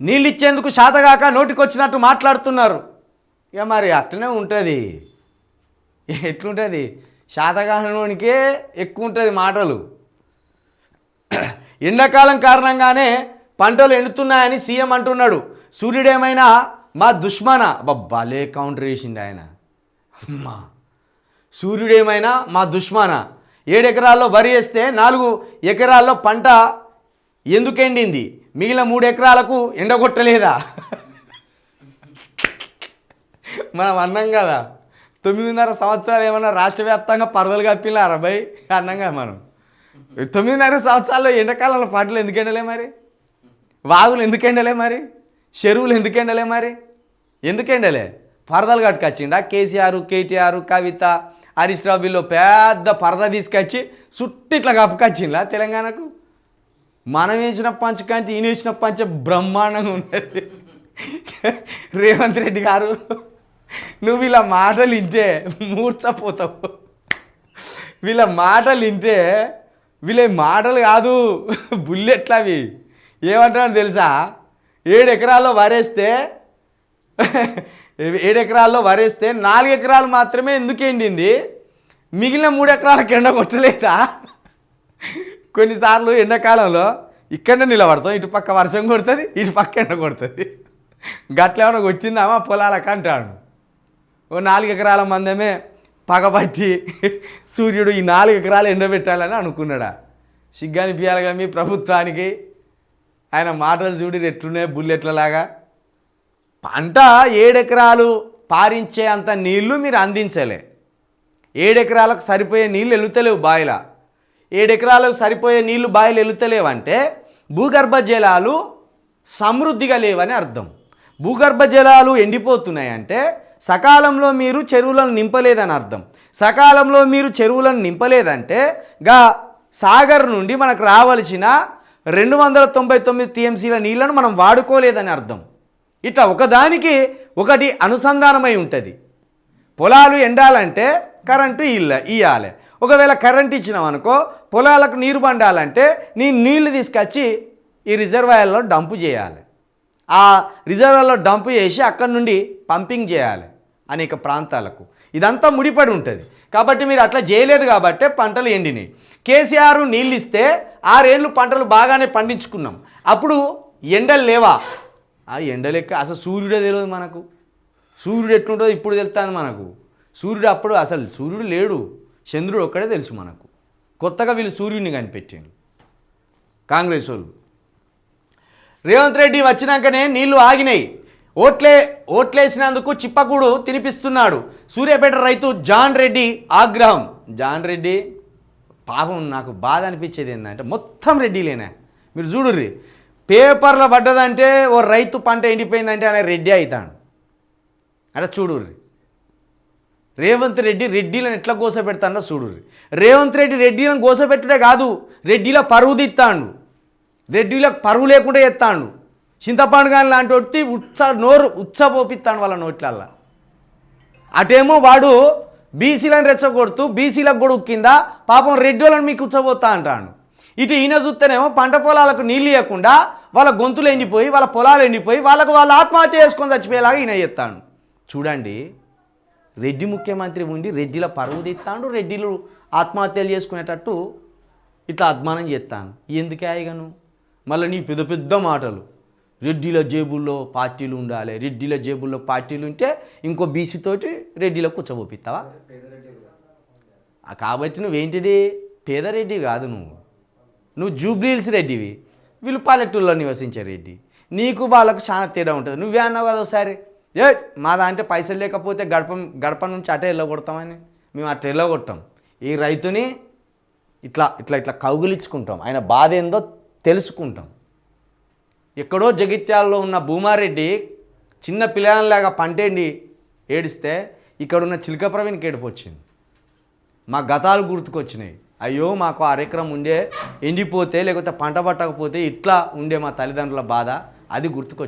నీళ్ళు ఇచ్చేందుకు శాతగాక నోటికొచ్చినట్టు మాట్లాడుతున్నారు. ఇక మరి అట్లనే ఉంటుంది. ఎట్లుంటుంది? శాతగానోనికే ఎక్కువ ఉంటుంది మాటలు. ఎండాకాలం కారణంగానే పంటలు ఎండుతున్నాయని సీఎం అంటున్నాడు. సూర్యుడేమైనా మా దుష్మన? భలే కౌంటర్ వేసిండు ఆయన. అమ్మా. సూర్యుడేమైనా మా దుష్మన? ఏడెకరాల్లో వరి వేస్తే నాలుగు ఎకరాల్లో పంట ఎందుకు ఎండింది మిగిలిన మూడు ఎకరాలకు ఎండగొట్టలేదా? మనం అన్నాం కదా. తొమ్మిదిన్నర సంవత్సరాలు ఏమన్నా రాష్ట్ర వ్యాప్తంగా పరదలు కప్పిలా అరవై అన్నాం కదా మనం. తొమ్మిదిన్నర సంవత్సరాల్లో ఎండాకాలంలో పంటలు ఎందుకు ఎండలే మరి? వాగులు ఎందుకు ఎండలే మరి? చెరువులు ఎందుకు ఎండలే మరి? ఎందుకు ఎండలే? పరదలు కట్టుకొచ్చిండా? కేసీఆర్ కేటీఆర్ కవిత హరీష్ రావు వీళ్ళు పెద్ద పరద తీసుకొచ్చి చుట్టూ ఇట్లా తెలంగాణకు? మనం వేసిన పంచ కంటే ఈయన వేసిన పంచ బ్రహ్మాండంగా ఉన్నది. రేవంత్ రెడ్డి గారు నువ్వు ఇలా మాటలు వింటే మూర్చపోతావు వీళ్ళ మాటలు వింటే వీళ్ళ మాటలు కాదు బుల్లెట్లు అవి ఏమంటున్నాడు తెలుసా? ఏడు ఎకరాల్లో వరేస్తే ఏడు ఎకరాల్లో వరేస్తే నాలుగు ఎకరాలు మాత్రమే ఎందుకు ఎండింది? మిగిలిన మూడు ఎకరాలకు ఎండ కొట్టలేదా? కొన్నిసార్లు ఎండాకాలంలో ఇక్కడనే నిలబడతాం ఇటు పక్క వర్షం కొడుతుంది ఇటు పక్క ఎండ కొడుతుంది. గట్లేమన్నా వచ్చిందామా పొలాలకు అంటాడు. ఓ నాలుగు ఎకరాల మందమే పగబట్టి సూర్యుడు ఈ నాలుగు ఎకరాలు ఎండబెట్టాలని అనుకున్నాడా. సిగ్గాని పియాలగా మీ ప్రభుత్వానికి. ఆయన మాటలు చూడి ఎట్లున్నాయి బుల్లెట్లలాగా. పంట ఏడెకరాలు పారించే అంత నీళ్ళు మీరు అందించలే. ఏడెకరాలకు సరిపోయే నీళ్ళు ఎలుతలేవు బాయిలా. ఏడెకరాలకు సరిపోయే నీళ్ళు బాయిలు ఎలుతలేవంటే భూగర్భ జలాలు సమృద్ధిగా లేవని అర్థం. భూగర్భ జలాలు ఎండిపోతున్నాయంటే సకాలంలో మీరు చెరువులను నింపలేదని అర్థం. సకాలంలో మీరు చెరువులను నింపలేదంటే గా సాగర్ నుండి మనకు రావలసిన రెండు వందల తొంభై తొమ్మిది టీఎంసీల నీళ్ళను మనం వాడుకోలేదని అర్థం. ఇట్లా ఒకదానికి ఒకటి అనుసంధానమై ఉంటుంది. పొలాలు ఎండాలంటే కరెంటు ఇల్ల ఇయ్యాలి. ఒకవేళ కరెంట్ ఇచ్చినాం అనుకో పొలాలకు నీరు పండాలంటే నీ నీళ్ళు తీసుకొచ్చి ఈ రిజర్వాయర్లో డంపు చేయాలి. ఆ రిజర్వాయర్లో డంపు చేసి అక్కడి నుండి పంపింగ్ చేయాలి అనేక ప్రాంతాలకు. ఇదంతా ముడిపడి ఉంటుంది. కాబట్టి మీరు అట్లా చేయలేదు కాబట్టే పంటలు ఎండినాయి. కేసీఆర్ నీళ్ళు ఇస్తే ఆరేళ్ళు పంటలు బాగానే పండించుకున్నాం. అప్పుడు ఎండలు లేవా? ఆ ఎండలెక్క అసలు సూర్యుడే తెలియదు మనకు. సూర్యుడు ఎట్లుంటుందో ఇప్పుడు తెలుస్తుంది మనకు. సూర్యుడు అప్పుడు అసలు సూర్యుడు లేడు. చంద్రుడు ఒక్కడే తెలుసు మనకు. కొత్తగా వీళ్ళు సూర్యుడిని కనిపెట్టిండు కాంగ్రెస్ వాళ్ళు. రేవంత్ రెడ్డి వచ్చినాకనే నీళ్ళు ఆగినాయి. ఓట్లే ఓట్లేసినందుకు చిప్పకూడు తినిపిస్తున్నాడు. సూర్యాపేట రైతు జాన్ రెడ్డి ఆగ్రహం. జాన్ రెడ్డి పాపం నాకు బాధ అనిపించేది ఏంటంటే మొత్తం రెడ్డిలేనే. మీరు చూడుర్రి. పేపర్లో పడ్డదంటే ఓ రైతు పంట ఎండిపోయిందంటే ఆయన రెడ్డి అవుతాడు. అలా చూడుర్రి. రేవంత్ రెడ్డి రెడ్డిలను ఎట్లా గోసపెడతాడో చూడుర్రి. రేవంత్ రెడ్డి రెడ్డిలను గోసపెట్టుడే కాదు రెడ్డిల పరువు తీస్తాడు రెడ్డిలకు పరువు లేకుండా ఎత్తాడు చింతపాండు కానీ లాంటి వచ్చి ఉత్స నోరు ఉత్సపోపిస్తాడు వాళ్ళ నోట్లల్లా. అటేమో వాడు బీసీలను రెచ్చగొడుతూ బీసీలకు కూడా కింద పాపం రెడ్డి వాళ్ళని మీకు ఉచ్చబోతా అంటాడు. ఇటు ఈయన చూస్తేనేమో పంట పొలాలకు నీళ్ళు ఇవ్వకుండా వాళ్ళ గొంతులు ఎండిపోయి వాళ్ళ పొలాలు ఎండిపోయి వాళ్ళకు వాళ్ళు ఆత్మహత్య చేసుకొని చచ్చిపోయేలాగా ఈయన చెప్తాడు చూడండి రెడ్డి ముఖ్యమంత్రి ఉండి రెడ్డిల పరువు తెస్తాడు రెడ్డిలు ఆత్మహత్యలు చేసుకునేటట్టు ఇట్లా అద్మానం చేస్తాను ఎందుకే ఆయగను? మళ్ళీ నీ పెద్ద పెద్ద మాటలు. రెడ్డిల జేబుల్లో పార్టీలు ఉండాలి రెడ్డిల జేబుల్లో పార్టీలు ఉంటే ఇంకో బీసీతోటి రెడ్డిలో కూర్చోబోపిస్తావా కాబట్టి నువ్వేంటిది? పేదరెడ్డి కాదు నువ్వు. నువ్వు జూబ్లీహిల్స్ రెడ్డివి. వీళ్ళు పల్లెటూరులో నివసించే రెడ్డి. నీకు వాళ్ళకు చాలా తేడా ఉంటుంది. నువ్వే అన్నావు కదా ఒకసారి. ఏ? మా దాంట్లో పైసలు లేకపోతే గడప గడప నుంచి అటే వెళ్ళగొడతామని మేము అట్లా వెళ్ళగొట్టాం ఈ రైతుని ఇట్లా ఇట్లా ఇట్లా కౌగులించుకుంటాం. ఆయన బాధ ఏందో తెలుసుకుంటాం. ఎక్కడో జగిత్యాలలో ఉన్న భూమారెడ్డి చిన్న పిల్లలాగా పంటేండి ఏడిస్తే ఇక్కడున్న చిలక ప్రవీణ్కి ఏడుపు వచ్చింది. మా గతాలు గుర్తుకొచ్చినాయి. అయ్యో మాకు అరెకరం ఉండే ఎండిపోతే లేకపోతే పంట పట్టకపోతే ఇట్లా ఉండే మా తల్లిదండ్రుల బాధ అది గుర్తుకొచ్చింది.